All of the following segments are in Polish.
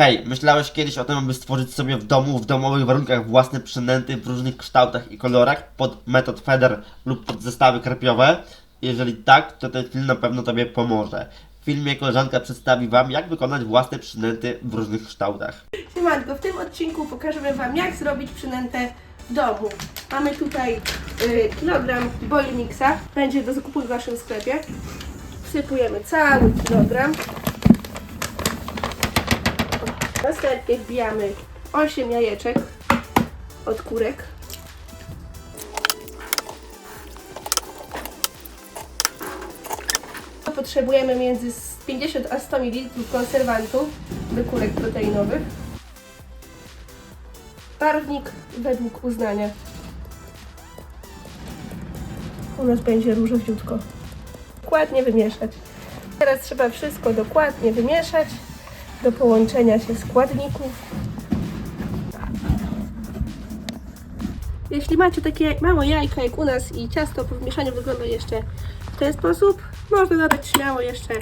Hej, myślałeś kiedyś o tym, aby stworzyć sobie w domu, w domowych warunkach własne przynęty w różnych kształtach i kolorach pod metod feder lub pod zestawy karpiowe? Jeżeli tak, to ten film na pewno Tobie pomoże. W filmie koleżanka przedstawi Wam, jak wykonać własne przynęty w różnych kształtach. Siemanko, w tym odcinku pokażemy Wam jak zrobić przynętę w domu. Mamy tutaj y, kilogram boil mixa, będzie do zakupu w Waszym sklepie. Wsypujemy cały kilogram. Następnie wbijamy 8 jajeczek od kurek. Potrzebujemy między 50 a 100 ml konserwantów do kurek proteinowych. Barwnik według uznania. U nas będzie różowiutko. Dokładnie wymieszać. Teraz trzeba wszystko dokładnie wymieszać do połączenia się składników. Jeśli macie takie małe jajka jak u nas i ciasto po wymieszaniu wygląda jeszcze w ten sposób, można dodać śmiało jeszcze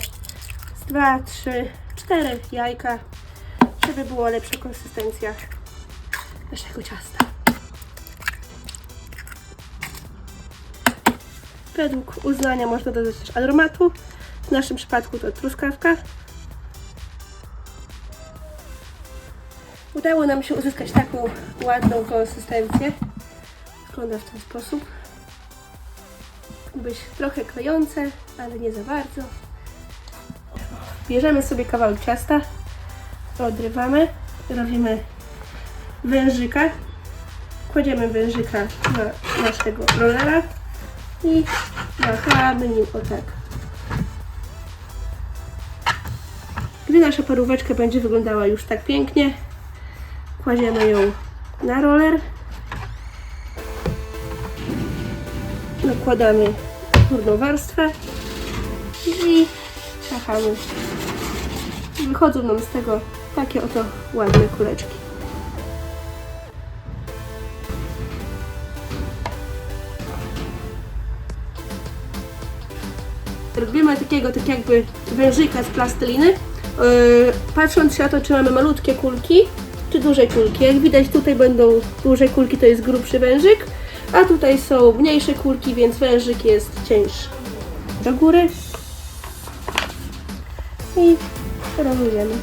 z 2, 3, 4 jajka, żeby była lepsza konsystencja naszego ciasta. Według uznania można dodać też aromatu. W naszym przypadku to truskawka. Udało nam się uzyskać taką ładną konsystencję. Wygląda w ten sposób. Być trochę klejące, ale nie za bardzo. Bierzemy sobie kawałek ciasta, odrywamy, robimy wężyka. Kładziemy wężyka na naszego rollera i machamy nim o tak. Gdy nasza paróweczka będzie wyglądała już tak pięknie, kładziemy ją na roller. Nakładamy górną warstwę i machamy. Wychodzą nam z tego takie oto ładne kuleczki. Robimy takiego tak jakby wężyka z plasteliny. Yy, patrząc na to, czy mamy malutkie kulki, czy duże kulki. Jak widać tutaj będą duże kulki, to jest grubszy wężyk, a tutaj są mniejsze kulki, więc wężyk jest cięższy. Do góry i rolujemy.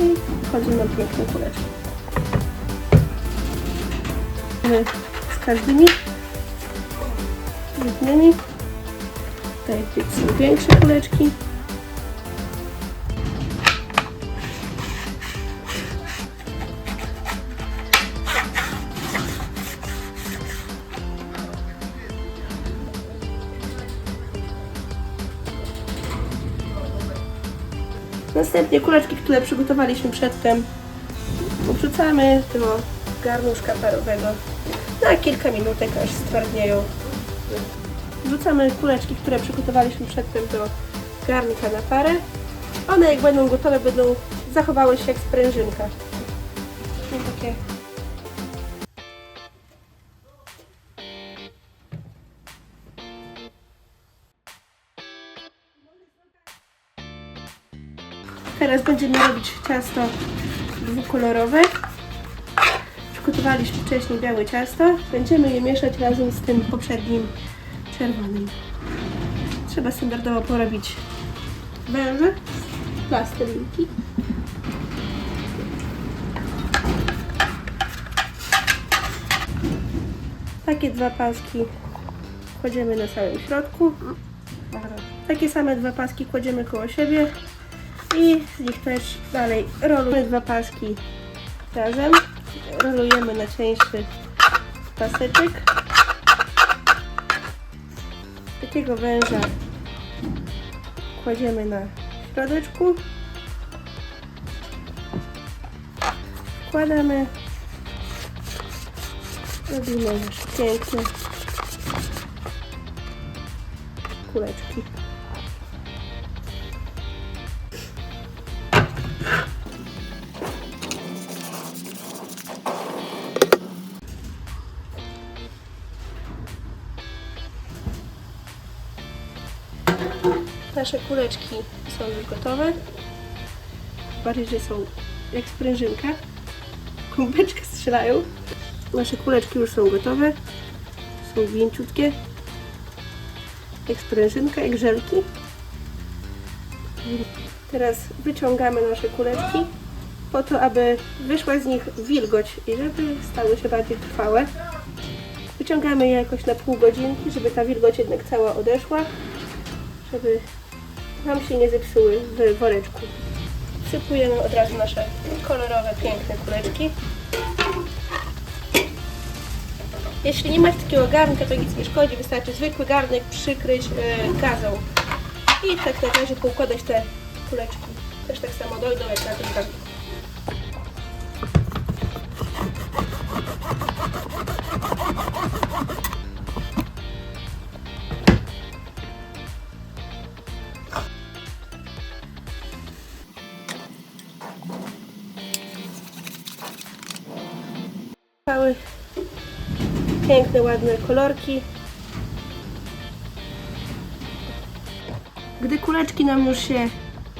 I wchodzi nam piękne kuleczki. Robimy Z każdymi jednymi. Tutaj są większe kuleczki. Następnie kuleczki, które przygotowaliśmy przedtem, wrzucamy do garnuszka parowego na kilka minutek, aż stwardnieją. Wrzucamy kuleczki, które przygotowaliśmy przedtem do garnka na parę. One jak będą gotowe, będą zachowały się jak sprężynka. Takie będziemy robić ciasto dwukolorowe. Przygotowaliśmy wcześniej białe ciasto. Będziemy je mieszać razem z tym poprzednim czerwonym. Trzeba standardowo porobić węże z plastelinki. Takie dwa paski kładziemy na samym środku. Takie same dwa paski kładziemy koło siebie i z nich też dalej rolujemy dwa paski razem. Rolujemy na cieńszy paseczek. Takiego węża kładziemy na środeczku. Wkładamy. Robimy już piękne kuleczki. Nasze kuleczki są już gotowe. Bardziej, że są jak sprężynka. Kumbeczkę strzelają. Nasze kuleczki już są gotowe. Są wieńciutkie. Jak sprężynka, jak żelki. Teraz wyciągamy nasze kuleczki po to, aby wyszła z nich wilgoć i żeby stały się bardziej trwałe. Wyciągamy je jakoś na pół godzinki, żeby ta wilgoć jednak cała odeszła, żeby nam się nie zepsuły w woreczku. Wsypujemy od razu nasze kolorowe, piękne kuleczki. Jeśli nie macie takiego garnka, to nic nie szkodzi, wystarczy zwykły garnek przykryć e, gazą i tak na razie poukładać te kuleczki. Też tak samo dojdą jak na tym garnku. Ładne kolorki. Gdy kuleczki nam już się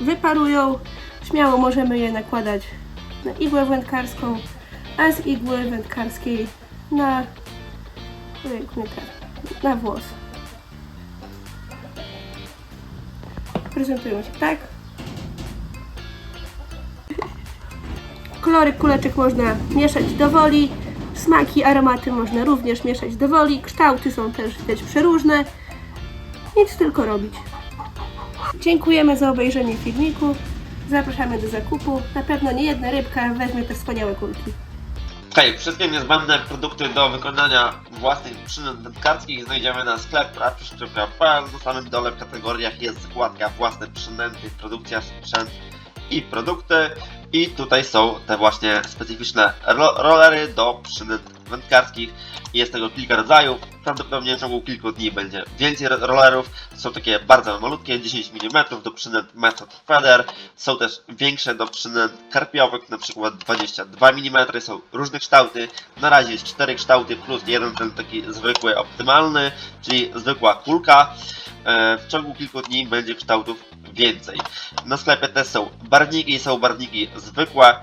wyparują, śmiało możemy je nakładać na igłę wędkarską, a z igły wędkarskiej na, tak, na włos. Prezentują się tak. Kolory kuleczek można mieszać do woli. Smaki, aromaty można również mieszać do woli. Kształty są też widać przeróżne. Nic tylko robić. Dziękujemy za obejrzenie filmiku. Zapraszamy do zakupu. Na pewno nie jedna rybka weźmie te wspaniałe kulki. Okej, wszystkie niezbędne produkty do wykonania własnych przynęt wędkarskich znajdziemy na sklep rapysz.pl. Na samym dole w kategoriach jest zakładka własne przynęty, produkcja, sprzęt i produkty. I tutaj są te właśnie specyficzne ro rollery do przynęt wędkarskich. Jest tego kilka rodzajów. Prawdopodobnie w ciągu kilku dni będzie więcej ro- rollerów. Są takie bardzo malutkie, 10 mm do przynęt Method Feather. Są też większe do przynęt karpiowych, na przykład 22 mm. Są różne kształty. Na razie jest 4 kształty plus jeden ten taki zwykły, optymalny, czyli zwykła kulka. E, W ciągu kilku dni będzie kształtów więcej. Na sklepie też są barwniki, są barwniki zwykłe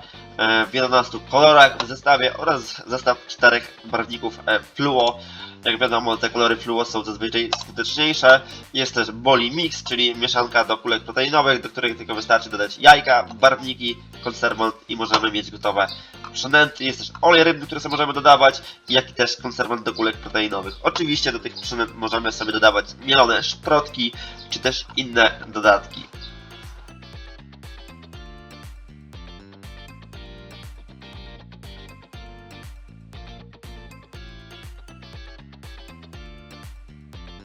w 11 kolorach w zestawie oraz zestaw czterech barwników e, fluo. Jak wiadomo, te kolory fluo są zazwyczaj skuteczniejsze. Jest też boli mix, czyli mieszanka do kulek proteinowych, do których tylko wystarczy dodać jajka, barwniki, konserwant i możemy mieć gotowe przynęty. Jest też olej rybny, który sobie możemy dodawać, jak i też konserwant do kulek proteinowych. Oczywiście do tych przynęt możemy sobie dodawać mielone szprotki, czy też inne dodatki.